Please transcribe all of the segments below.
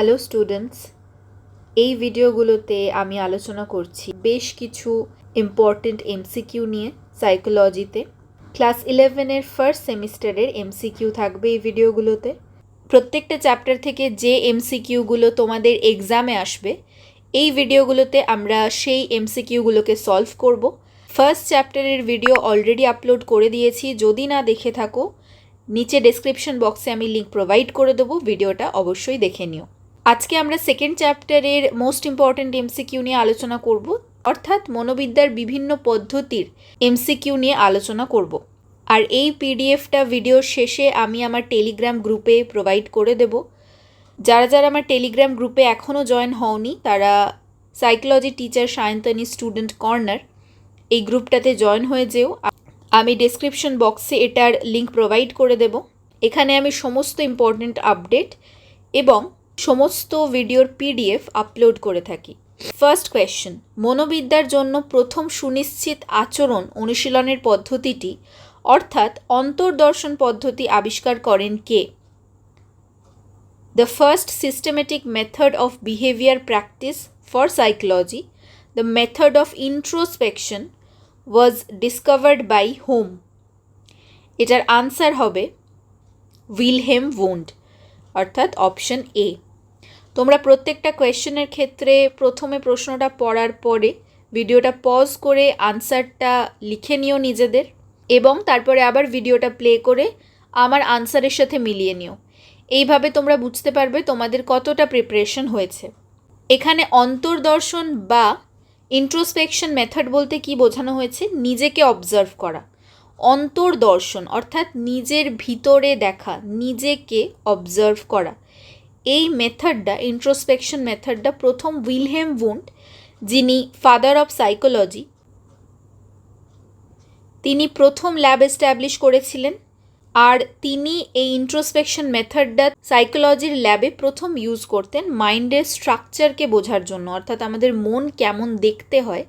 Hello students এই ভিডিওগুলোতে আমি আলোচনা করছি বেশ কিছু ইম্পর্টেন্ট এমসিকিউ নিয়ে সাইকোলজিতে ক্লাস ইলেভেনের ফার্স্ট সেমিস্টারের এমসিকিউ থাকবে এই ভিডিওগুলোতে প্রত্যেকটা চ্যাপ্টার থেকে যে এমসিকিউগুলো তোমাদের এক্সামে আসবে, এই ভিডিওগুলোতে আমরা সেই এমসিকিউগুলোকে সলভ করব। ফার্স্ট চ্যাপ্টারের ভিডিও অলরেডি আপলোড করে দিয়েছি। যদি না দেখে থাকো, নিচে ডেসক্রিপশন বক্সে আমি লিঙ্ক প্রোভাইড করে দেবো। ভিডিওটা অবশ্যই দেখে নিও। আজকে আমরা সেকেন্ড চ্যাপ্টারের মোস্ট ইম্পর্ট্যান্ট এমসিকিউ নিয়ে আলোচনা করব, অর্থাৎ মনোবিদ্যার বিভিন্ন পদ্ধতির এমসিকিউ নিয়ে আলোচনা করব। আর এই পিডিএফটা ভিডিওর শেষে আমি আমার টেলিগ্রাম গ্রুপে প্রোভাইড করে দেব। যারা যারা আমার টেলিগ্রাম গ্রুপে এখনও জয়েন হওনি, তারা psychology teacher Sayantani student corner এই গ্রুপটাতে জয়েন হয়ে যেও। আমি ডেসক্রিপশন বক্সে এটার লিঙ্ক প্রোভাইড করে দেব। এখানে আমি সমস্ত ইম্পর্ট্যান্ট আপডেট এবং সমস্ত ভিডিওর পিডিএফ আপলোড করে থাকি। ফার্স্ট কোয়েশ্চেন মনোবিদ্যার জন্য প্রথম সুনিশ্চিত আচরণ অনুশীলনের পদ্ধতিটি অর্থাৎ অন্তর্দর্শন পদ্ধতি আবিষ্কার করেন কে? The first systematic method of behaviour practice for psychology the method of introspection, was discovered by whom এটার আনসার হবে উইলহেম ভোন্ড অর্থাৎ অপশন এ তোমরা প্রত্যেকটা কোয়েশ্চেনের ক্ষেত্রে প্রথমে প্রশ্নটা পড়ার পরে ভিডিওটা পজ করে আনসারটা লিখে নিও নিজেদের এবং তারপরে আবার ভিডিওটা প্লে করে আমার আনসারের সাথে মিলিয়ে নিও। এইভাবে তোমরা বুঝতে পারবে তোমাদের কতটা প্রিপারেশন হয়েছে। এখানে অন্তর্দর্শন বা ইন্ট্রোস্পেকশন মেথড বলতে কি বোঝানো হয়েছে? নিজেকে অবজার্ভ করা। অন্তর্দর্শন অর্থাৎ নিজের ভিতরে দেখা, নিজেকে অবজার্ভ করা। এই মেথডটা ইন্ট্রোস্পেকশন মেথডটা প্রথম উইলহেম উন্ড যিনি ফাদার অফ সাইকোলজি তিনি প্রথম ল্যাব এস্টাবলিশ করেছিলেন আর তিনি এই ইন্ট্রোস্পেকশন মেথডটা সাইকোলজির ল্যাবে প্রথম ইউজ করতেন মাইন্ডের স্ট্রাকচারকে বোঝার জন্য, অর্থাৎ আমাদের মন কেমন দেখতে হয়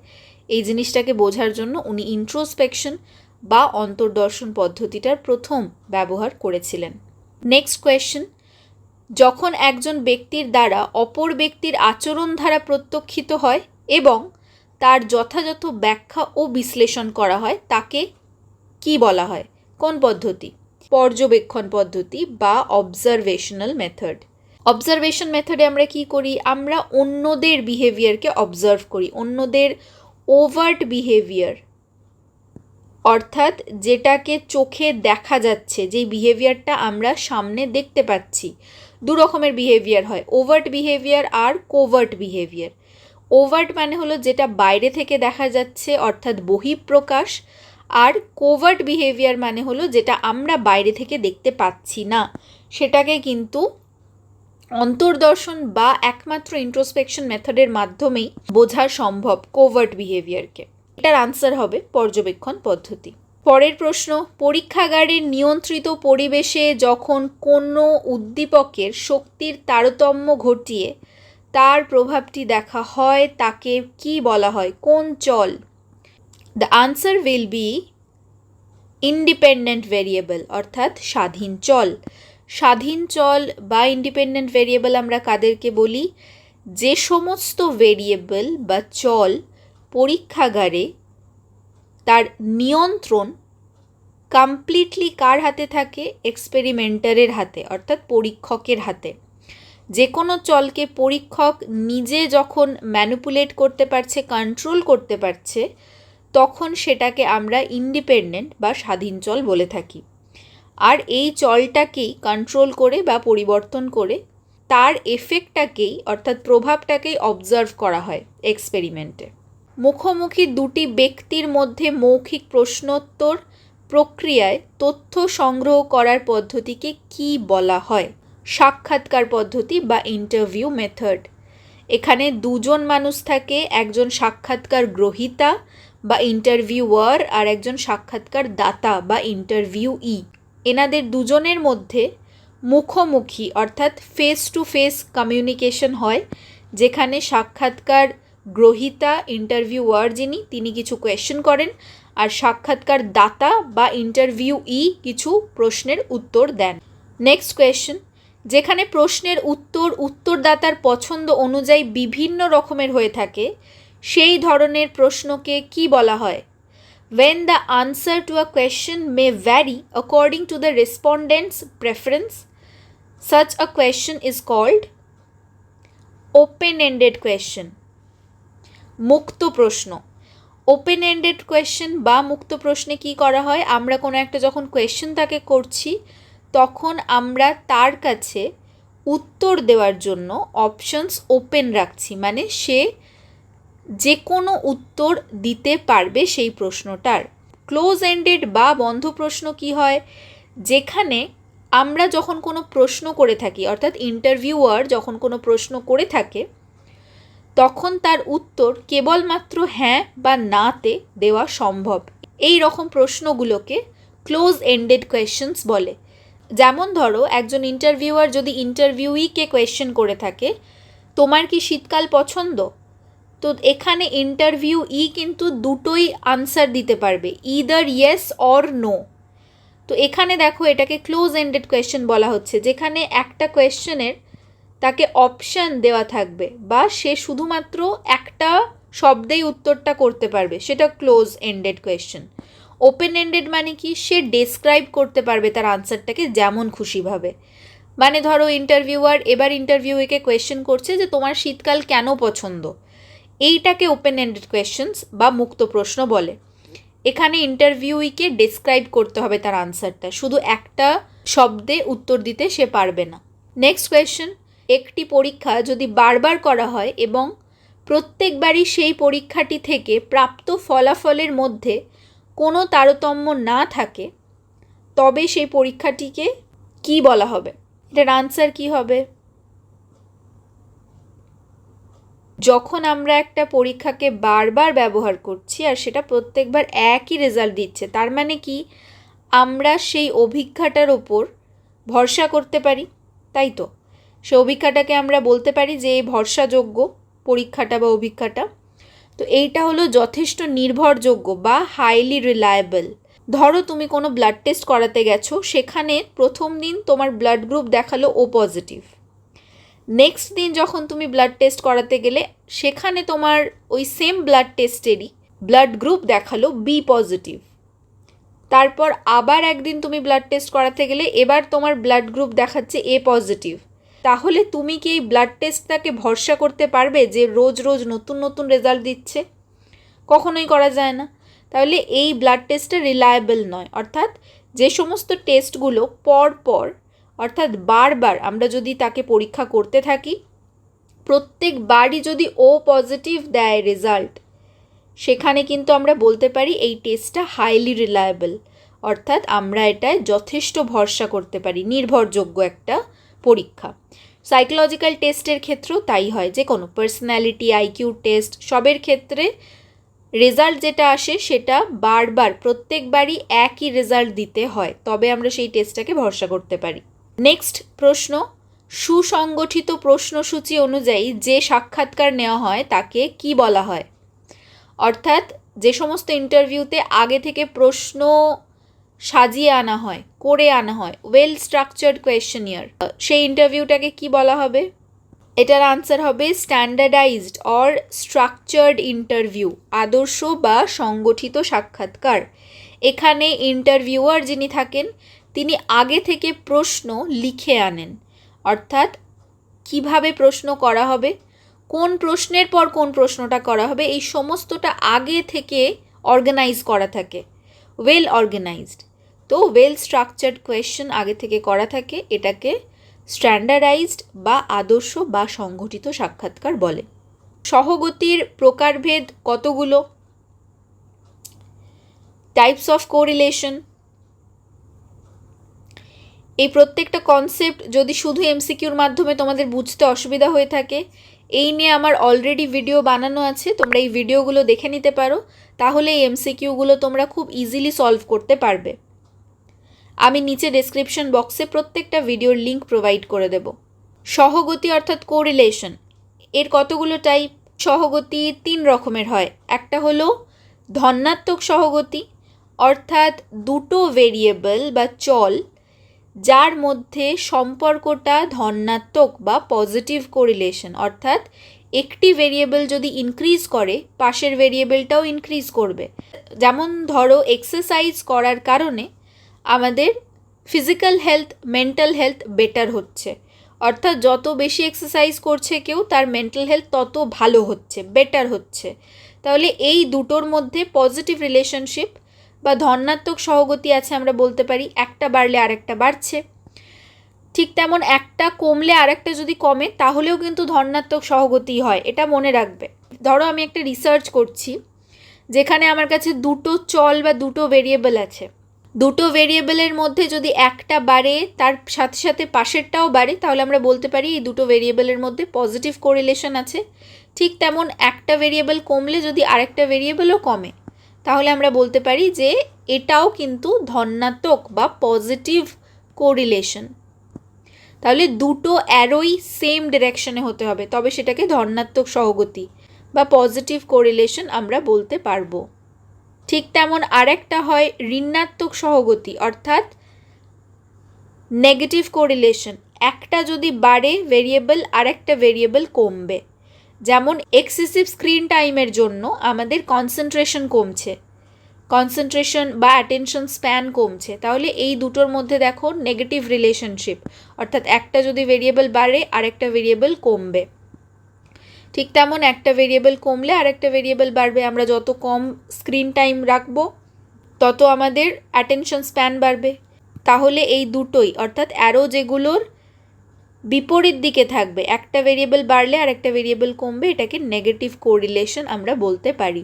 এই জিনিসটাকে বোঝার জন্য উনি ইন্ট্রোস্পেকশন বা অন্তর্দর্শন পদ্ধতিটার প্রথম ব্যবহার করেছিলেন। নেক্সট কোয়েশ্চেন যখন একজন ব্যক্তির দ্বারা অপর ব্যক্তির আচরণ ধারা প্রত্যক্ষিত হয় এবং তার যথাযথ ব্যাখ্যা ও বিশ্লেষণ করা হয়, তাকে কি বলা হয়? কোন পদ্ধতি? পর্যবেক্ষণ পদ্ধতি বা অবজারভেশনাল মেথড অবজারভেশন মেথডে আমরা কি করি? আমরা অন্যদের বিহেভিয়ারকে অবজার্ভ করি। অন্যদের ওভার্ট বিহেভিয়ার অর্থাৎ যেটাকে চোখে দেখা যাচ্ছে, যেই বিহেভিয়ারটা আমরা সামনে দেখতে পাচ্ছি। দু রকমের বিহেভিয়ার হয় ওভার্ট বিহেভিয়ার আর কোভার্ট বিহেভিয়ার ওভার্ট মানে হলো যেটা বাইরে থেকে দেখা যাচ্ছে, অর্থাৎ বহিঃপ্রকাশ, আর কোভার্ট বিহেভিয়ার মানে হলো যেটা আমরা বাইরে থেকে দেখতে পাচ্ছি না। সেটাকে কিন্তু অন্তর্দর্শন বা একমাত্র ইন্ট্রোস্পেকশন মেথডের মাধ্যমেই বোঝা সম্ভব কোভার্ট বিহেভিয়ারকে এটার আনসার হবে পর্যবেক্ষণ পদ্ধতি। পরের প্রশ্ন, পরীক্ষাগারের নিয়ন্ত্রিত পরিবেশে যখন কোনো উদ্দীপকের শক্তির তারতম্য ঘটিয়ে তার প্রভাবটি দেখা হয়, তাকে কি বলা হয়? কোন চল? The answer will be independent variable অর্থাৎ স্বাধীন চল। স্বাধীন চল বা ইন্ডিপেন্ডেন্ট ভেরিয়েবল আমরা কাদেরকে বলি? যে সমস্ত ভেরিয়েবল বা চল পরীক্ষাগারে তার নিয়ন্ত্রণ কমপ্লিটলি কার হাতে থাকে? এক্সপেরিমেন্টারের হাতে, অর্থাৎ পরীক্ষকের হাতে। যে কোনো চলকে পরীক্ষক নিজে যখন ম্যানুপুলেট করতে পারছে কন্ট্রোল করতে পারছে, তখন সেটাকে আমরা ইন্ডিপেন্ডেন্ট বা স্বাধীন চল বলে থাকি। আর এই চলটাকেই কন্ট্রোল করে বা পরিবর্তন করে তার এফেক্টটাকেই অর্থাৎ প্রভাবটাকেই অবজার্ভ করা হয় এক্সপেরিমেন্টে মুখোমুখি দুটি ব্যক্তির মধ্যে মৌখিক প্রশ্নোত্তর প্রক্রিয়ায় তথ্য সংগ্রহ করার পদ্ধতিকে কি বলা হয়? সাক্ষাৎকার পদ্ধতি বা ইন্টারভিউ মেথড এখানে দুজন মানুষ থাকে, একজন সাক্ষাৎকার গ্রহিতা বা ইন্টারভিউয়ার আর একজন সাক্ষাৎকার দাতা বা ইন্টারভিউ ই এনাদের দুজনের মধ্যে মুখোমুখি অর্থাৎ ফেস টু ফেস কমিউনিকেশন হয়, যেখানে সাক্ষাৎকার গ্রহিতা ইন্টারভিউয়ার যিনি, তিনি কিছু কোয়েশ্চেন করেন আর সাক্ষাৎকার দাতা বা ইন্টারভিউ ই কিছু প্রশ্নের উত্তর দেন। নেক্সট কোয়েশ্চেন যেখানে প্রশ্নের উত্তর উত্তরদাতার পছন্দ অনুযায়ী বিভিন্ন রকমের হয়ে থাকে, সেই ধরনের প্রশ্নকে কি বলা হয়? When the answer to a question may vary according to the respondent's preference, such a question is called open ended question. মুক্ত প্রশ্ন। ওপেন এন্ডেড কোয়েশ্চেন বা মুক্ত প্রশ্নে কি করা হয়? আমরা কোনো একটা যখন কোয়েশ্চেন তাকে করছি, তখন আমরা তার কাছে উত্তর দেওয়ার জন্য অপশনস ওপেন রাখছি। মানে সে যে কোনো উত্তর দিতে পারবে সেই প্রশ্নটার। ক্লোজ এন্ডেড বা বন্ধ প্রশ্ন কি হয়? যেখানে আমরা যখন কোনো প্রশ্ন করে থাকি, অর্থাৎ ইন্টারভিউয়ার যখন কোনো প্রশ্ন করে থাকে তখন তার উত্তর কেবলমাত্র হ্যাঁ বা নাতে দেওয়া সম্ভব। এই রকম প্রশ্নগুলোকে ক্লোজ এন্ডেড কোয়েশ্চেন্স বলে। যেমন ধরো, একজন ইন্টারভিউয়ার যদি ইন্টারভিউইকে কোয়েশ্চেন করে থাকে, তোমার কি শীতকাল পছন্দ? তো এখানে ইন্টারভিউ ই কিন্তু দুটোই আনসার দিতে পারবে ইদার ইয়েস অর নো তো এখানে দেখো, এটাকে ক্লোজ এন্ডেড কোয়েশ্চেন বলা হচ্ছে, যেখানে একটা কোয়েশ্চেনের তাকে অপশান দেওয়া থাকবে বা সে শুধুমাত্র একটা শব্দেই উত্তরটা করতে পারবে, সেটা close ended question open ended মানে কি? সে ডেসক্রাইব করতে পারবে তার আনসারটাকে যেমন খুশিভাবে মানে ধরো ইন্টারভিউয়ার এবার ইন্টারভিউকে কোয়েশ্চেন করছে যে তোমার শীতকাল কেন পছন্দ? এইটাকে ওপেন এন্ডেড কোয়েশ্চেন্স বা মুক্ত প্রশ্ন বলে। এখানে ইন্টারভিউইকে ডেসক্রাইব করতে হবে তার আনসারটা শুধু একটা শব্দে উত্তর দিতে সে পারবে না। নেক্সট কোয়েশ্চেন একটি পরীক্ষা যদি বারবার করা হয় এবং প্রত্যেকবারই সেই পরীক্ষাটি থেকে প্রাপ্ত ফলাফলের মধ্যে কোনো তারতম্য না থাকে, তবে সেই পরীক্ষাটিকে কি বলা হবে? এটার আনসার কি হবে? যখন আমরা একটা পরীক্ষাকে বারবার ব্যবহার করছি আর সেটা প্রত্যেকবার একই রেজাল্ট দিচ্ছে, তার মানে কি? আমরা সেই অভিজ্ঞতার ওপর ভরসা করতে পারি, তাই তো? সে অভিজ্ঞতাকে আমরা বলতে পারি যে এই ভরসাযোগ্য পরীক্ষাটা বা অভিজ্ঞতা তো এইটা হলো যথেষ্ট নির্ভরযোগ্য বা হাইলি রিলায়েবল ধরো তুমি কোনো ব্লাড টেস্ট করাতে গেছো, সেখানে প্রথম দিন তোমার ব্লাড গ্রুপ দেখাল ও পজিটিভ নেক্সট দিন যখন তুমি ব্লাড টেস্ট করাতে গেলে, সেখানে তোমার ওই সেম ব্লাড টেস্টেরই ব্লাড গ্রুপ দেখাল বি পজিটিভ তারপর আবার একদিন তুমি ব্লাড টেস্ট করাতে গেলে, এবার তোমার ব্লাড গ্রুপ দেখাচ্ছে এ পজিটিভ তাহলে তুমি কি এই ব্লাড টেস্টটাকে ভরসা করতে পারবে যে রোজ রোজ নতুন নতুন রেজাল্ট দিচ্ছে? কখনোই করা যায় না। তাহলে এই ব্লাড টেস্টটা রিলায়েবল নয়। অর্থাৎ যে সমস্ত টেস্টগুলো পর পর, অর্থাৎ বারবার আমরা যদি তাকে পরীক্ষা করতে থাকি, প্রত্যেকবারই যদি ও পজিটিভ দেয় রেজাল্ট সেখানে কিন্তু আমরা বলতে পারি এই টেস্টটা হাইলি রিলায়েবল অর্থাৎ আমরা এটায় যথেষ্ট ভরসা করতে পারি। নির্ভরযোগ্য একটা পরীক্ষা। সাইকোলজিক্যাল টেস্টের ক্ষেত্রেও তাই হয়। যে কোনো পার্সোনালিটি আইকিউ টেস্ট সবের ক্ষেত্রে রেজাল্ট যেটা আসে সেটা বারবার, প্রত্যেকবারই একই রেজাল্ট দিতে হয়। তবে আমরা সেই টেস্টটাকে ভরসা করতে পারি। নেক্সট প্রশ্ন, সুসংগঠিত প্রশ্নসূচি অনুযায়ী যে সাক্ষাৎকার নেওয়া হয় তাকে কি বলা হয়? অর্থাৎ যে সমস্ত ইন্টারভিউতে আগে থেকে প্রশ্ন সাজিয়ে আনা হয়, করে আনা হয়। ওয়েল স্ট্রাকচার্ড কোয়েশ্চেনিয়ার সেই ইন্টারভিউটাকে কি বলা হবে? এটার আনসার হবে স্ট্যান্ডার্ডাইজড অর স্ট্রাকচার্ড ইন্টারভিউ আদর্শ বা সংগঠিত সাক্ষাৎকার। এখানে ইন্টারভিউয়ার যিনি থাকেন, তিনি আগে থেকে প্রশ্ন লিখে আনেন। অর্থাৎ কীভাবে প্রশ্ন করা হবে, কোন প্রশ্নের পর কোন প্রশ্নটা করা হবে, এই সমস্তটা আগে থেকে অর্গানাইজ করা থাকে। ওয়েল অর্গানাইজড তো ওয়েল স্ট্রাকচার্ড কোয়েশ্চেন আগে থেকে করা থাকে, এটাকে স্ট্যান্ডার্ডাইজড বা আদর্শ বা সংগঠিত সাক্ষাৎকার বলে। সহগতির প্রকারভেদ কতগুলো? টাইপস অফ কোরিলেশন এই প্রত্যেকটা কনসেপ্ট যদি শুধু এমসিকিউর মাধ্যমে তোমাদের বুঝতে অসুবিধা হয়ে থাকে, এই নিয়ে আমার অলরেডি ভিডিও বানানো আছে, তোমরা এই ভিডিওগুলো দেখে নিতে পারো, তাহলে এই এমসিকিউগুলো তোমরা খুব ইজিলি সলভ করতে পারবে। আমি নিচে ডেসক্রিপশন বক্সে প্রত্যেকটা ভিডিওর লিঙ্ক প্রোভাইড করে দেব। সহগতি অর্থাৎ কোরিলেশন এর কতগুলো টাইপ সহগতি তিন রকমের হয়। একটা হলো ধনাত্মক সহগতি, অর্থাৎ দুটো ভেরিয়েবল বা চল, যার মধ্যে সম্পর্কটা ধনাত্মক বা পজিটিভ কোরিলেশন অর্থাৎ একটি ভেরিয়েবল যদি ইনক্রিজ করে, পাশের ভেরিয়েবলটাও ইনক্রিজ করবে। যেমন ধরো এক্সারসাইজ করার কারণে আমাদের physical health mental health better হচ্ছে। অর্থাৎ যত বেশি এক্সারসাইজ করছে কেউ, তার মেন্টাল হেলথ তত ভালো হচ্ছে বেটার হচ্ছে। তাহলে এই দুটোর মধ্যে পজিটিভ রিলেশনশিপ বা ধনাত্মক সহগতি আছে আমরা বলতে পারি, একটা বাড়লে আরেকটা বাড়ছে। ঠিক তেমন একটা কমলে আরেকটা যদি কমে, তাহলেও কিন্তু ধনাত্মক সহগতি হয়, এটা মনে রাখবে। ধরো আমি একটা রিসার্চ করছি, যেখানে আমার কাছে দুটো চল বা দুটো ভেরিয়েবল আছে। দুটো ভেরিয়েবলের মধ্যে যদি একটা বাড়ে, তার সাথে সাথে পাশেরটাও বাড়ে, তাহলে আমরা বলতে পারি এই দুটো ভেরিয়েবলের মধ্যে পজিটিভ কোরিলেশন আছে। ঠিক তেমন একটা ভেরিয়েবল কমলে যদি আরেকটা ভেরিয়েবলও কমে, তাহলে আমরা বলতে পারি যে এটাও কিন্তু ধনাত্মক বা পজিটিভ কোরিলেশন তাহলে দুটো অ্যারোই সেম ডিরেকশনে হতে হবে, তবে সেটাকে ধনাত্মক সহগতি বা পজিটিভ কোরিলেশন আমরা বলতে পারব। ঠিক তেমন আরেকটা হয় ঋণাত্মক সহগতি, অর্থাৎ নেগেটিভ কোরিলেশন একটা যদি বাড়ে ভেরিয়েবল আরেকটা ভেরিয়েবল কমবে। যেমন এক্সেসিভ স্ক্রিন টাইমের জন্য আমাদের কনসেন্ট্রেশন কমছে। কনসেন্ট্রেশন বা অ্যাটেনশন স্প্যান কমছে। তাহলে এই দুটোর মধ্যে দেখো নেগেটিভ রিলেশনশিপ অর্থাৎ একটা যদি ভেরিয়েবল বাড়ে, আরেকটা ভেরিয়েবল কমবে। ঠিক তেমন একটা ভেরিয়েবল কমলে আরেকটা ভেরিয়েবল বাড়বে। আমরা যত কম স্ক্রিন টাইম রাখব, তত আমাদের অ্যাটেনশন স্প্যান বাড়বে। তাহলে এই দুটোই, অর্থাৎ অ্যারো যেগুলোর বিপরীত দিকে থাকবে, একটা ভেরিয়েবল বাড়লে আর একটা ভেরিয়েবল কমবে, এটাকে নেগেটিভ কোরিলেশন আমরা বলতে পারি।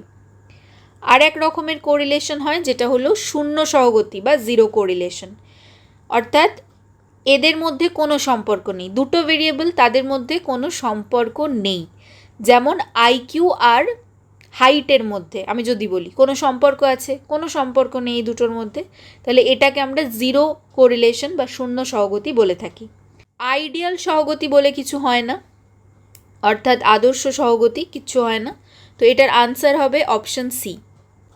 আর এক রকমের কোরিলেশন হয়, যেটা হলো শূন্য সহগতি বা জিরো কোরিলেশন অর্থাৎ এদের মধ্যে কোনো সম্পর্ক নেই। দুটো ভেরিয়েবল তাদের মধ্যে কোনো সম্পর্ক নেই। যেমন আইকিউ আর হাইটের মধ্যে, আমি যদি বলি, কোনো সম্পর্ক আছে? কোনো সম্পর্ক নেই দুটোর মধ্যে? তাহলে এটাকে আমরা জিরো কোরিলেশন বা শূন্য সহগতি বলে থাকি। আইডিয়াল সহগতি বলে কিছু হয় না, অর্থাৎ আদর্শ সহগতি কিচ্ছু হয় না। তো এটার আনসার হবে অপশন সি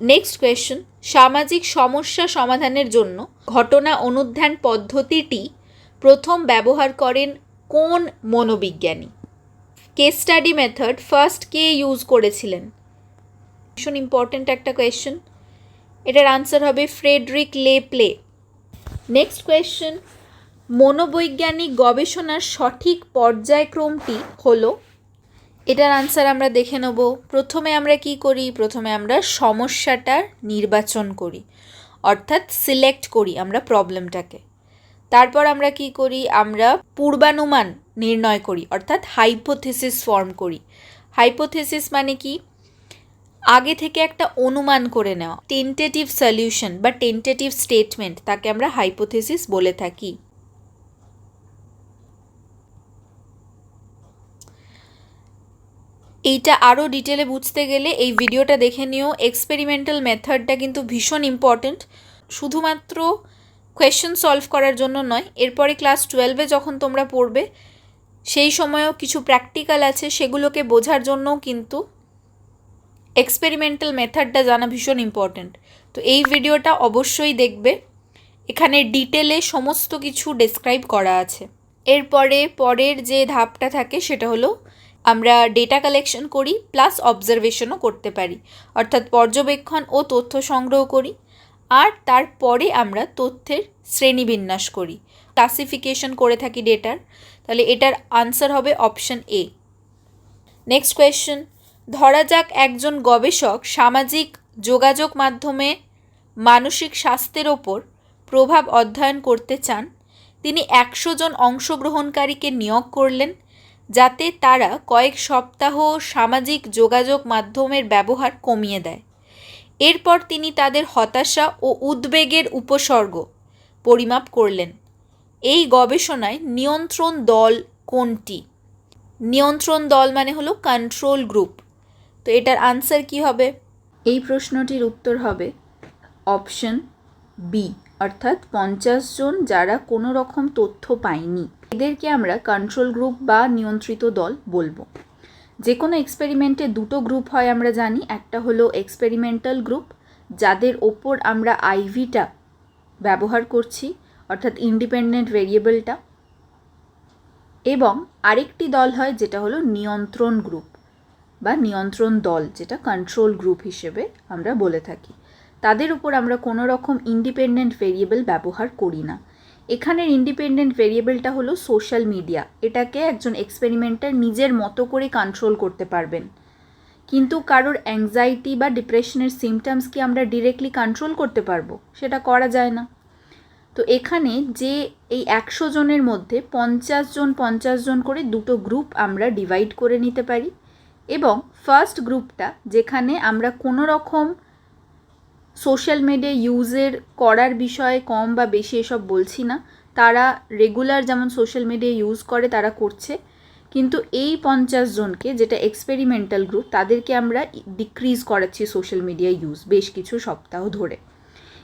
নেক্সট কোয়েশ্চেন সামাজিক সমস্যা সমাধানের জন্য ঘটনা অনুধ্যান পদ্ধতিটি প্রথম ব্যবহার করেন কোন মনোবিজ্ঞানী? কেস স্টাডি মেথড ফার্স্ট কে ইউজ করেছিলেন? ভীষণ ইম্পর্ট্যান্ট একটা কোয়েশ্চেন এটার আনসার হবে ফ্রেডরিক লে প্লে নেক্সট কোয়েশ্চেন মনোবৈজ্ঞানিক গবেষণার সঠিক পর্যায়ক্রমটি হলো। এটার আনসার আমরা দেখে নেব। প্রথমে আমরা কি করি? প্রথমে আমরা সমস্যাটার নির্বাচন করি। অর্থাৎ সিলেক্ট করি আমরা প্রবলেমটাকে তারপর আমরা কি করি? আমরা পূর্বানুমান নির্ণয় করি, অর্থাৎ হাইপোথেসিস ফর্ম করি। হাইপোথেসিস মানে কি? আগে থেকে একটা অনুমান করে নেওয়া টেন্টেটিভ সলিউশন বা টেন্টেটিভ স্টেটমেন্ট তাকে আমরা হাইপোথেসিস বলে থাকি। এইটা আরও ডিটেলে বুঝতে গেলে এই ভিডিওটা দেখে নিও। এক্সপেরিমেন্টাল মেথডটা কিন্তু ভীষণ ইম্পর্ট্যান্ট শুধুমাত্র কোয়েশ্চেন সলভ করার জন্য নয়। এরপরে ক্লাস টুয়েলভে যখন তোমরা পড়বে, সেই সময়ও কিছু প্র্যাকটিক্যাল আছে, সেগুলোকে বোঝার জন্যও কিন্তু এক্সপেরিমেন্টাল মেথডটা জানা ভীষণ ইম্পর্ট্যান্ট তো এই ভিডিওটা অবশ্যই দেখবে। এখানে ডিটেলে সমস্ত কিছু ডেসক্রাইব করা আছে। এরপরে পরের যে ধাপটা থাকে, সেটা হলো আমরা ডেটা কালেকশন করি প্লাস অবজারভেশনও করতে পারি। অর্থাৎ পর্যবেক্ষণ ও তথ্য সংগ্রহ করি। আর তারপরে আমরা তথ্যের শ্রেণীবিন্যাস করি। ক্লাসিফিকেশন করে থাকি ডেটার তাহলে এটার আনসার হবে অপশন এ নেক্সট কোয়েশ্চেন ধরা যাক একজন গবেষক সামাজিক যোগাযোগ মাধ্যমে মানসিক স্বাস্থ্যের ওপর প্রভাব অধ্যয়ন করতে চান। তিনি একশো জন অংশগ্রহণকারীকে নিয়োগ করলেন, যাতে তারা কয়েক সপ্তাহ সামাজিক যোগাযোগ মাধ্যমের ব্যবহার কমিয়ে দেয়। এরপর তিনি তাদের হতাশা ও উদ্বেগের উপসর্গ পরিমাপ করলেন। এই গবেষণায় নিয়ন্ত্রণ দল কোনটি? নিয়ন্ত্রণ দল মানে হলো কন্ট্রোল গ্রুপ তো এটার আনসার কি হবে? এই প্রশ্নটির উত্তর হবে অপশন বি অর্থাৎ পঞ্চাশ জন যারা কোনো রকম তথ্য পায়নি। এদেরকে আমরা কন্ট্রোল গ্রুপ বা নিয়ন্ত্রিত দল বলব। যে কোনো এক্সপেরিমেন্টে দুটো গ্রুপ হয় আমরা জানি। একটা হলো এক্সপেরিমেন্টাল গ্রুপ যাদের ওপর আমরা আইভিটা ব্যবহার করছি, অর্থাৎ ইন্ডিপেন্ডেন্ট ভেরিয়েবলটা এবং আরেকটি দল হয় যেটা হলো নিয়ন্ত্রণ গ্রুপ বা নিয়ন্ত্রণ দল, যেটা কন্ট্রোল গ্রুপ হিসেবে আমরা বলে থাকি। তাদের উপর আমরা কোনো রকম ইন্ডিপেন্ডেন্ট ভেরিয়েবল ব্যবহার করি না। এখানের ইন্ডিপেন্ডেন্ট ভেরিয়েবলটা হলো সোশ্যাল মিডিয়া এটাকে একজন এক্সপেরিমেন্টার নিজের মতো করে কন্ট্রোল করতে পারবেন। কিন্তু কারোর অ্যাংজাইটি বা ডিপ্রেশনের সিমটমস কি আমরা ডিরেক্টলি কন্ট্রোল করতে পারব? সেটা করা যায় না। তো এখানে যে এই একশো জনের মধ্যে পঞ্চাশ জন পঞ্চাশ জন করে দুটো গ্রুপ আমরা ডিভাইড করে নিতে পারি। এবং ফার্স্ট গ্রুপটা যেখানে আমরা কোনো রকম সোশ্যাল মিডিয়া ইউজের করার বিষয়ে কম বা বেশি এসব বলছি না। তারা রেগুলার যেমন সোশ্যাল মিডিয়া ইউজ করে, তারা করছে। কিন্তু এই পঞ্চাশ জনকে যেটা এক্সপেরিমেন্টাল গ্রুপ তাদেরকে আমরা ডিক্রিজ করাচ্ছি সোশ্যাল মিডিয়া ইউজ বেশ কিছু সপ্তাহ ধরে।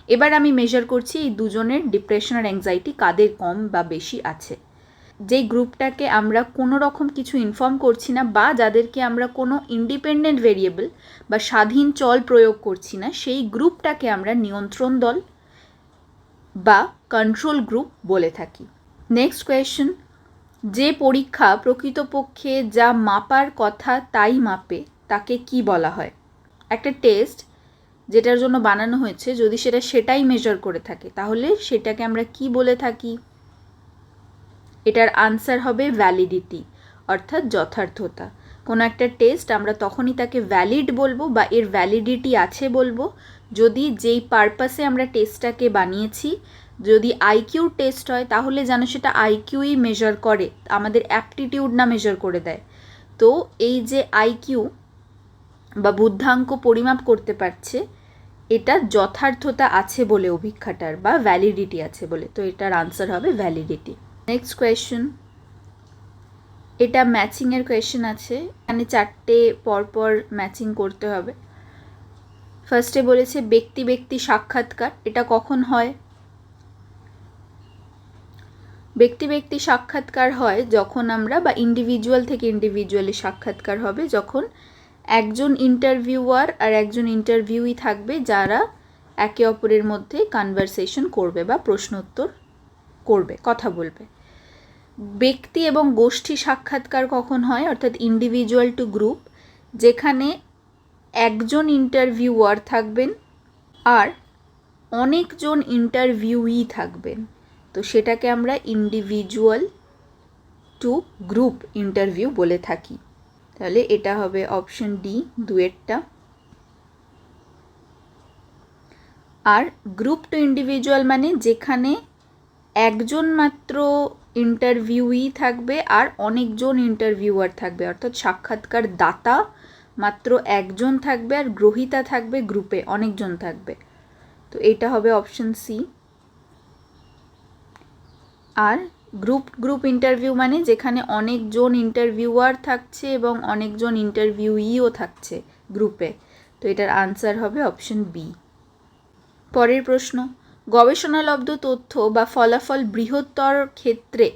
এবার আমি মেজার করছি এই দুজনের ডিপ্রেশন আর অ্যাংজাইটি কাদের কম বা বেশি আছে। যেই গ্রুপটাকে আমরা কোনো রকম কিছু ইনফর্ম করছি না বা যাদেরকে আমরা কোনো ইন্ডিপেন্ডেন্ট ভেরিয়েবল বা স্বাধীন চল প্রয়োগ করছি না, সেই গ্রুপটাকে আমরা নিয়ন্ত্রণ দল বা কন্ট্রোল গ্রুপ বলে থাকি। নেক্সট কোয়েশ্চেন যে পরীক্ষা প্রকৃতপক্ষে যা মাপার কথা তাই মাপে, তাকে কি বলা হয়? একটা টেস্ট যেটার জন্য বানানো হয়েছে, যদি সেটা সেটাই মেজার করে থাকে, তাহলে সেটাকে আমরা কি বলে থাকি? এটার আনসার হবে ভ্যালিডিটি অর্থাৎ যথার্থতা। কোনো একটা টেস্ট আমরা তখনই তাকে ভ্যালিড বলব বা এর ভ্যালিডিটি আছে বলব, যদি যেই পারপাসে আমরা টেস্টটাকে বানিয়েছি, যদি আইকিউ টেস্ট হয়, তাহলে যেন সেটা আইকিউই মেজার করে, আমাদের অ্যাপটিটিউড না মেজার করে দেয়। তো এই যে আইকিউ বা বুদ্ধাঙ্ক পরিমাপ করতে পারছে, এটা যথার্থতা আছে বলে অভিক্ষাটার বা ভ্যালিডিটি আছে বলে, তো এটার আনসার হবে ভ্যালিডিটি নেক্সট কোয়েশ্চেন এটা ম্যাচিংয়ের কোয়েশ্চেন আছে। এখানে চারটে পরপর ম্যাচিং করতে হবে। ফার্স্টে বলেছে, ব্যক্তি ব্যক্তি সাক্ষাৎকার। এটা কখন হয়? ব্যক্তি ব্যক্তি সাক্ষাৎকার হয় যখন আমরা বা ইন্ডিভিজুয়াল থেকে ইন্ডিভিজুয়ালি সাক্ষাৎকার হবে যখন একজন ইন্টারভিউয়ার আর একজন ইন্টারভিউই থাকবে যারা একে অপরের মধ্যে কনভারসেশন করবে বা প্রশ্ন উত্তর করবে, কথা বলবে। ব্যক্তি এবং গোষ্ঠী সাক্ষাৎকার কখন হয়? অর্থাৎ ইন্ডিভিজুয়াল টু গ্রুপ যেখানে একজন ইন্টারভিউয়ার থাকবেন আর অনেকজন ইন্টারভিউই থাকবেন। তো সেটাকে আমরা ইন্ডিভিজুয়াল টু গ্রুপ ইন্টারভিউ বলে থাকি। তাহলে এটা হবে অপশন ডি দুয়েরটা। আর গ্রুপ টু ইন্ডিভিজুয়াল মানে যেখানে একজন মাত্র ইন্টারভিউই থাকবে আর অনেকজন ইন্টারভিউয়ার থাকবে। অর্থাৎ সাক্ষাৎকার দাতা মাত্র একজন থাকবে আর গ্রহিতা থাকবে গ্রুপে অনেকজন থাকবে। তো এটা হবে অপশন সি আর গ্রুপ গ্রুপ ইন্টারভিউ মানে যেখানে অনেকজন ইন্টারভিউয়ার থাকছে এবং অনেকজন ইন্টারভিউইও থাকছে গ্রুপে তো এটার আনসার হবে অপশন বি পরের প্রশ্ন। গবেষণালব্ধ তথ্য বা ফলাফল বৃহত্তর ক্ষেত্রে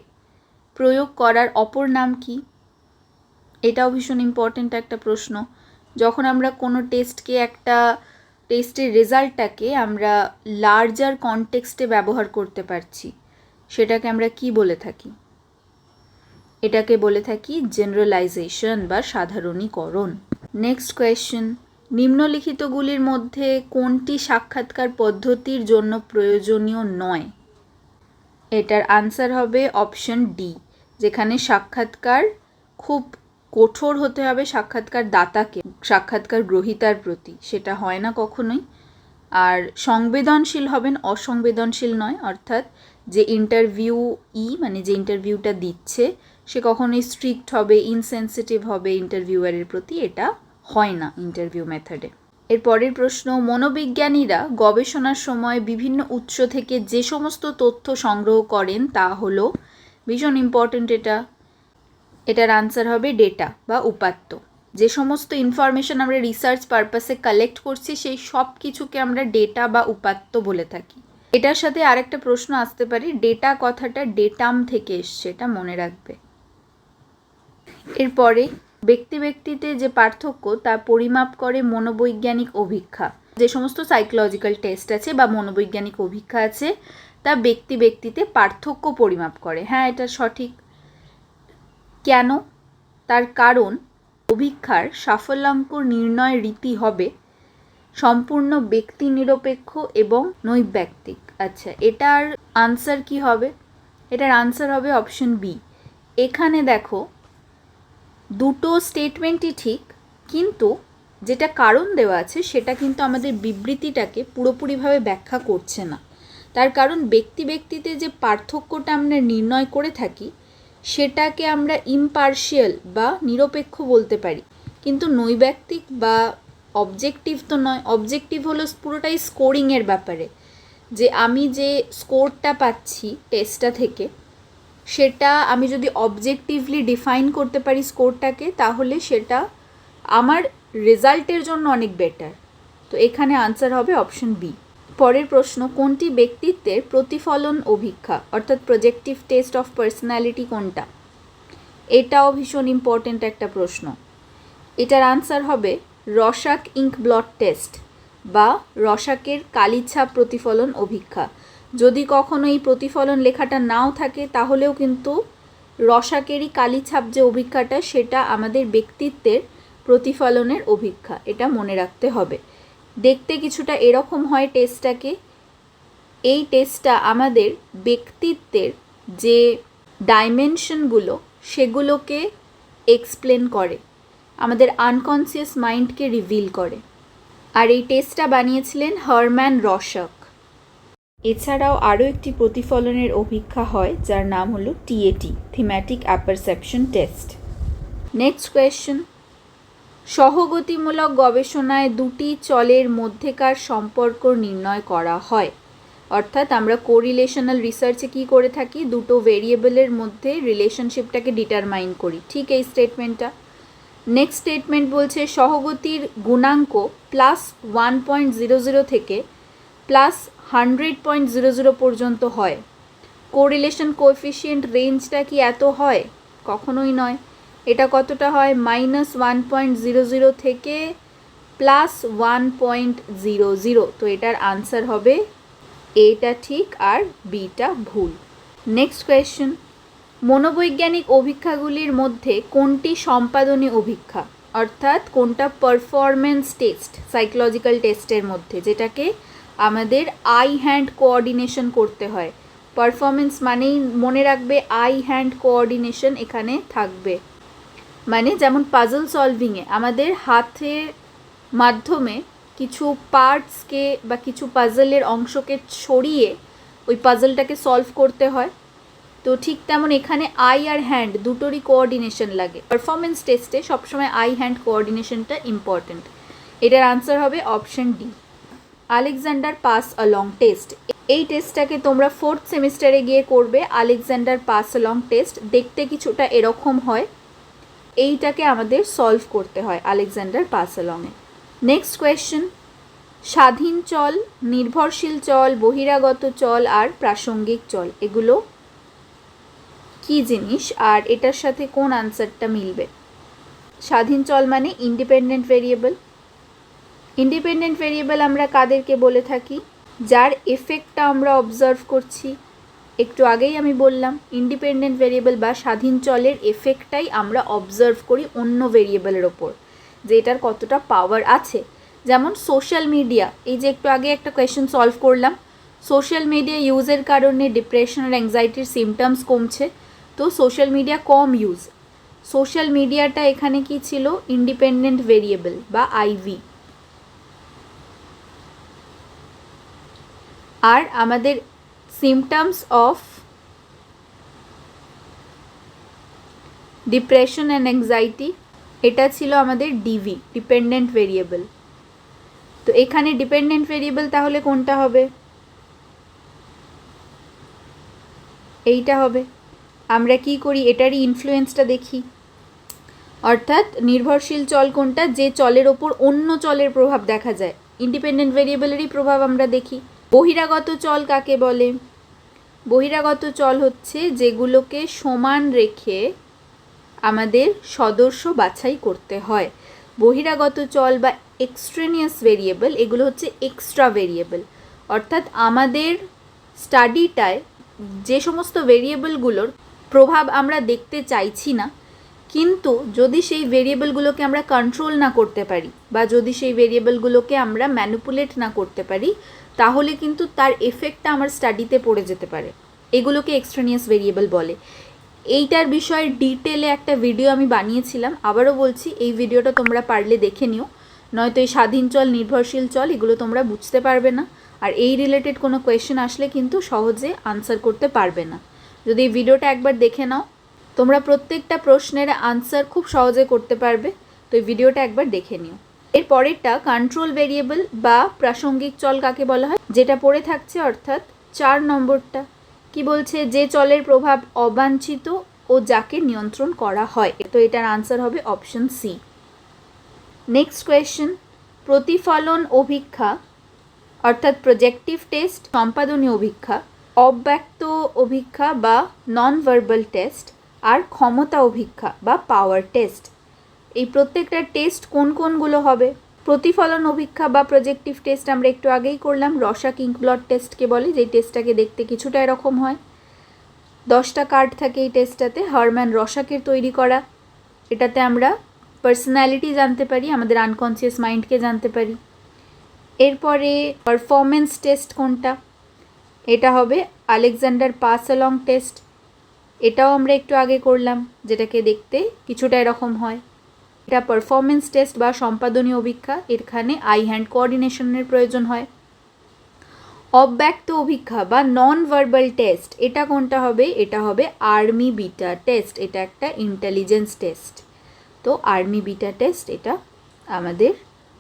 প্রয়োগ করার অপর নাম কি? এটাও ভীষণ ইম্পর্ট্যান্ট একটা প্রশ্ন। যখন আমরা কোনো টেস্টকে একটা টেস্টের রেজাল্টটাকে আমরা লার্জার কনটেক্সটে ব্যবহার করতে পারছি, সেটাকে আমরা কি বলে থাকি? এটাকে বলে থাকি জেনারেলাইজেশন বা সাধারণীকরণ। নেক্সট কোয়েশ্চেন নিম্নলিখিতগুলির মধ্যে কোনটি সাক্ষাৎকার পদ্ধতির জন্য প্রয়োজনীয় নয়? এটার আনসার হবে অপশন ডি যেখানে সাক্ষাৎকার খুব কঠোর হতে হবে, সাক্ষাৎকার দাতাকে, সাক্ষাৎকার গ্রহিতার প্রতি। সেটা হয় না কখনোই। আর সংবেদনশীল হবেন, অসংবেদনশীল নয়, অর্থাৎ যে ইন্টারভিউ ই মানে যে ইন্টারভিউটা দিচ্ছে, সে কখনোই স্ট্রিক্ট হবে ইনসেন্সিটিভ হবে ইন্টারভিউয়ারের প্রতি। এটা হয় না ইন্টারভিউ মেথডে এর পরের প্রশ্ন, মনোবিজ্ঞানীরা গবেষণার সময় বিভিন্ন উৎস থেকে যে সমস্ত তথ্য সংগ্রহ করেন তা হলো, ভীষণ ইম্পর্ট্যান্ট এটা, এটার আনসার হবে ডেটা বা উপাত্ত। যে সমস্ত ইনফরমেশন আমরা রিসার্চ পারপাসে কালেক্ট করছি, সেই সব কিছুকে আমরা ডেটা বা উপাত্ত বলে থাকি। এটার সাথে আরেকটা প্রশ্ন আসতে পারে ডেটা কথাটা ডেটাম থেকে এসছে, এটা মনে রাখবে। এরপরে ব্যক্তি ব্যক্তিতে যে পার্থক্য, তা পরিমাপ করে মনোবৈজ্ঞানিক অভিক্ষা। যে সমস্ত সাইকোলজিক্যাল টেস্ট আছে বা মনোবৈজ্ঞানিক অভিক্ষা আছে, তা ব্যক্তি ব্যক্তিতে পার্থক্য পরিমাপ করে। হ্যাঁ এটা সঠিক। কেন? তার কারণ, অভিক্ষার সাফল্যাঙ্ক নির্ণয় রীতি হবে সম্পূর্ণ ব্যক্তি নিরপেক্ষ এবং নৈব্যক্তিক। আচ্ছা এটার আনসার কি হবে? এটার আনসার হবে অপশন বি এখানে দেখো দুটো স্টেটমেন্টই ঠিক, কিন্তু যেটা কারণ দেওয়া আছে সেটা কিন্তু আমাদের বিবৃতিটাকে পুরোপুরিভাবে ব্যাখ্যা করছে না। তার কারণ ব্যক্তি ব্যক্তিতে যে পার্থক্যটা আমরা নির্ণয় করে থাকি, সেটাকে আমরা ইমপার্শিয়াল বা নিরপেক্ষ বলতে পারি। কিন্তু নৈব্যক্তিক বা অবজেক্টিভ তো নয় অবজেক্টিভ হলো পুরোটাই স্কোরিংয়ের ব্যাপারে। যে আমি যে স্কোরটা পাচ্ছি টেস্টটা থেকে সেটা আমি যদি অবজেক্টিভলি ডিফাইন করতে পারি স্কোরটাকে তাহলে সেটা আমার রেজাল্টের জন্য অনেক বেটার তো এখানে আনসার হবে অপশন বি পরের প্রশ্ন, কোনটি ব্যক্তিত্বের প্রতিফলন অভিক্ষা, অর্থাৎ প্রজেক্টিভ টেস্ট অফ পার্সোনালিটি কোনটা? এটাও ভীষণ ইম্পর্ট্যান্ট একটা প্রশ্ন। এটার আনসার হবে রসাক ইঙ্ক ব্লড টেস্ট বা রসাকের কালিছাপ প্রতিফলন অভিক্ষা। যদি কখনো এই প্রতিফলন লেখাটা নাও থাকে, তাহলেও কিন্তু রসাকেরই কালিছাপ যে অভিক্ষাটা সেটা আমাদের ব্যক্তিত্বের প্রতিফলনের অভিক্ষা এটা মনে রাখতে হবে। দেখতে কিছুটা এরকম হয় টেস্টটাকে। এই টেস্টটা আমাদের ব্যক্তিত্বের যে ডাইমেনশনগুলো, সেগুলোকে এক্সপ্লেন করে। আমাদের আনকনসিয়াস মাইন্ডকে রিভিল করে। আর এই টেস্টটা বানিয়েছিলেন হারম্যান রশক এছাড়াও আরও একটি প্রতিফলনের অভিক্ষা হয়, যার নাম হলো TAT thematic apperception test next question সহগতিমূলক গবেষণায় দুটি চলের মধ্যেকার সম্পর্ক নির্ণয় করা হয়। অর্থাৎ আমরা কোরিলেশনাল রিসার্চে কি করে থাকি, দুটো ভেরিয়েবলের মধ্যে রিলেশনশিপটাকে ডিটারমাইন করি। ঠিক এই স্টেটমেন্টটা নেক্সট স্টেটমেন্ট বলছে, সহগতির গুণাঙ্ক plus one point zero zero থেকে plus hundred point zero zero পর্যন্ত হয়। কোরিলেশন কোএফিসিয়েন্ট রেঞ্জটা কি এত হয়? কখনোই নয়। এটা কতটা হয়? Minus one point zero zero থেকে plus one point zero zero. তো এটার আনসার হবে এটা ঠিক আর বিটা ভুল। Next question. মনোবৈজ্ঞানিক অভিক্ষাগুলির মধ্যে কোনটি সম্পাদনী অভিক্ষা? অর্থাৎ কোনটা পারফরমেন্স টেস্ট, সাইকোলজিক্যাল টেস্টের মধ্যে, যেটাকে আমাদের আই হ্যান্ড কোঅর্ডিনেশন করতে হয়। পারফরমেন্স মানেই মনে রাখবে আই হ্যান্ড কোঅর্ডিনেশন এখানে থাকবে। মানে যেমন পাজল সলভিংয়ে আমাদের হাতের মাধ্যমে কিছু পার্টসকে বা কিছু পাজলের অংশকে ছড়িয়ে ওই পাজলটাকে সলভ করতে হয়। তো ঠিক তেমন এখানে আই আর হ্যান্ড দুটোরই কোঅর্ডিনেশন লাগে। পারফরমেন্স টেস্টে সবসময় আই হ্যান্ড কোঅর্ডিনেশনটা ইম্পর্ট্যান্ট এটার আনসার হবে option D Alexander pass along test এই টেস্টটাকে তোমরা ফোর্থ সেমিস্টারে গিয়ে করবে, আলেকজান্ডার পাস অলং টেস্ট দেখতে কিছুটা এরকম হয়। এইটাকে আমাদের সলভ করতে হয় আলেকজান্ডার পাস অলংয়ে নেক্সট কোয়েশ্চেন স্বাধীন চল, নির্ভরশীল চল, বহিরাগত চল আর প্রাসঙ্গিক চল, এগুলো কি জিনিস আর এটার সাথে কোন আনসারটা মিলবে? স্বাধীন চল মানে ইন্ডিপেন্ডেন্ট ভেরিয়েবল ইন্ডিপেন্ডেন্ট ভেরিয়েবল আমরা কাদেরকে বলে থাকি, যার এফেক্টটা আমরা অবজার্ভ করছি। একটু আগেই আমি বললাম ইন্ডিপেন্ডেন্ট ভেরিয়েবল বা স্বাধীন চলের এফেক্টটাই আমরা অবজার্ভ করি অন্য ভেরিয়েবলের ওপর, যে এটার কতটা পাওয়ার আছে। যেমন সোশ্যাল মিডিয়া এই যে একটু আগে একটা কোয়েশ্চেন সলভ করলাম সোশ্যাল মিডিয়া ইউজের কারণে ডিপ্রেশন আর অ্যাংজাইটির সিমটমস কমছে, তো সোশ্যাল মিডিয়া কম ইউজ সোশ্যাল মিডিয়াটা এখানে কি ছিল? ইন্ডিপেন্ডেন্ট ভেরিয়েবল বা আইভি আর আমাদের symptoms of depression and anxiety এটা ছিল আমাদের ডিভি ডিপেন্ডেন্ট ভেরিয়েবল তো এখানে ডিপেন্ডেন্ট ভেরিয়েবল তাহলে কোনটা হবে? এইটা হবে। আমরা কি করি? এটারই ইনফ্লুয়েন্সটা দেখি। অর্থাৎ নির্ভরশীল চল কোনটা? যে চলের ওপর অন্য চলের প্রভাব দেখা যায়। ইন্ডিপেন্ডেন্ট ভেরিয়েবলেরই প্রভাব আমরা দেখি। বহিরাগত চল কাকে বলে? বহিরাগত চল হচ্ছে যেগুলোকে সমান রেখে আমাদের সদস্য বাছাই করতে হয়। বহিরাগত চল বা এক্সট্রেনিয়াস ভেরিয়েবল এগুলো হচ্ছে এক্সট্রা ভেরিয়েবল অর্থাৎ আমাদের স্টাডিটায় যে সমস্ত ভেরিয়েবলগুলোর প্রভাব আমরা দেখতে চাইছি না, কিন্তু যদি সেই ভেরিয়েবলগুলোকে আমরা কন্ট্রোল না করতে পারি বা যদি সেই ভেরিয়েবলগুলোকে আমরা ম্যানুপুলেট না করতে পারি তাহলে কিন্তু তার এফেক্টটা আমার স্টাডিতে পড়ে যেতে পারে। এগুলোকে এক্সট্রানিয়াস ভেরিয়েবল বলে। এইটার বিষয়ে ডিটেলে একটা ভিডিও আমি বানিয়েছিলাম। আবারও বলছি, এই ভিডিওটা তোমরা পারলে দেখে নিও। নয়তো এই স্বাধীন চল, নির্ভরশীল চল, এগুলো তোমরা বুঝতে পারবে না। আর এই রিলেটেড কোনো কোয়েশ্চেন আসলে কিন্তু সহজে আনসার করতে পারবে না। যদি এই ভিডিওটা একবার দেখে নাও, তোমরা প্রত্যেকটা প্রশ্নের আনসার খুব সহজে করতে পারবে। তো এই ভিডিওটা একবার দেখে নিও। এর পরেরটা কন্ট্রোল ভেরিয়েবল বা প্রাসঙ্গিক চল কাকে বলা হয়? যেটা পড়ে থাকছে অর্থাৎ চার নম্বরটা। কি বলছে? যে চলের প্রভাব অবাঞ্ছিত ও যাকে নিয়ন্ত্রণ করা হয়। তো এটার আনসার হবে অপশন সি নেক্সট কোয়েশ্চেন প্রতিফলন অভিক্ষা, অর্থাৎ প্রজেক্টিভ টেস্ট সম্পাদনীয় অভিক্ষা, অব্যক্ত অভিক্ষা বা নন ভার্বাল টেস্ট আর ক্ষমতা অভিক্ষা বা পাওয়ার টেস্ট এই প্রত্যেকটা টেস্ট কোন কোনগুলো হবে? প্রতিফলন অভিক্ষা বা প্রজেক্টিভ টেস্ট আমরা একটু আগেই করলাম, রসা কিঙ্ক ব্লড টেস্টকে বলে, যেই টেস্টটাকে দেখতে কিছুটা এরকম হয়। দশটা কার্ড থাকে এই টেস্টটাতে হারম্যান রসাকের তৈরি করা। এটাতে আমরা পার্সোনালিটি জানতে পারি, আমাদের আনকনসিয়াস মাইন্ডকে জানতে পারি। এরপরে পারফরমেন্স টেস্ট কোনটা? এটা হবে আলেকজান্ডার পাস অলং টেস্ট এটাও আমরা একটু আগে করলাম, যেটাকে দেখতে কিছুটা এরকম হয়। এটা পারফরমেন্স টেস্ট বা সম্পাদনীয় অভিক্ষা। এখানে আই হ্যান্ড কোঅর্ডিনেশনের প্রয়োজন হয়। অব্যক্ত অভিক্ষা বা নন ভার্বাল টেস্ট এটা কোনটা হবে? এটা হবে আর্মি বিটা টেস্ট এটা একটা ইন্টেলিজেন্স টেস্ট তো আর্মি বিটা টেস্ট এটা আমাদের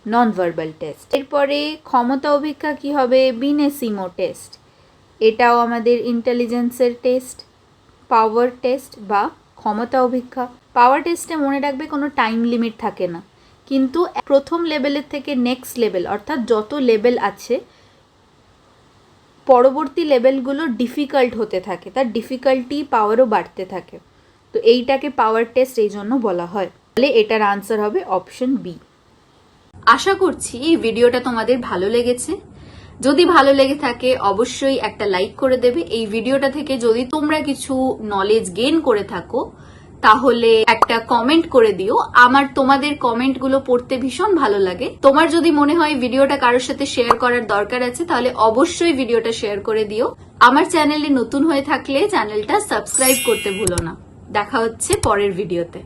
নন ভার্বাল টেস্ট এরপরে ক্ষমতা অভিক্ষা কি হবে? বিনেসিমো টেস্ট এটাও আমাদের ইন্টেলিজেন্সের টেস্ট পাওয়ার টেস্ট বা ক্ষমতা অভিক্ষা পাওয়ার টেস্টে মনে রাখবে কোনো টাইম লিমিট থাকে না। কিন্তু প্রথম লেভেলের থেকে নেক্সট লেভেল অর্থাৎ যত লেভেল আছে, পরবর্তী লেভেলগুলো ডিফিকাল্ট হতে থাকে, তার ডিফিকাল্টি পাওয়ারও বাড়তে থাকে। তো এইটাকে পাওয়ার টেস্ট এই জন্য বলা হয়। তাহলে এটার আনসার হবে অপশন বি আশা করছি এই ভিডিওটা তোমাদের ভালো লেগেছে। যদি ভালো লেগে থাকে, অবশ্যই একটা লাইক করে দেবে। এই ভিডিওটা থেকে যদি তোমরা কিছু নলেজ গেইন করে থাকো, তাহলে একটা কমেন্ট করে দিও। আমার তোমাদের কমেন্টগুলো পড়তে ভীষণ ভালো লাগে। তোমার যদি মনে হয় ভিডিওটা কারোর সাথে শেয়ার করার দরকার আছে, তাহলে অবশ্যই ভিডিওটা শেয়ার করে দিও। আমার চ্যানেলে নতুন হয়ে থাকলে চ্যানেলটা সাবস্ক্রাইব করতে ভুলো না। দেখা হচ্ছে পরের ভিডিওতে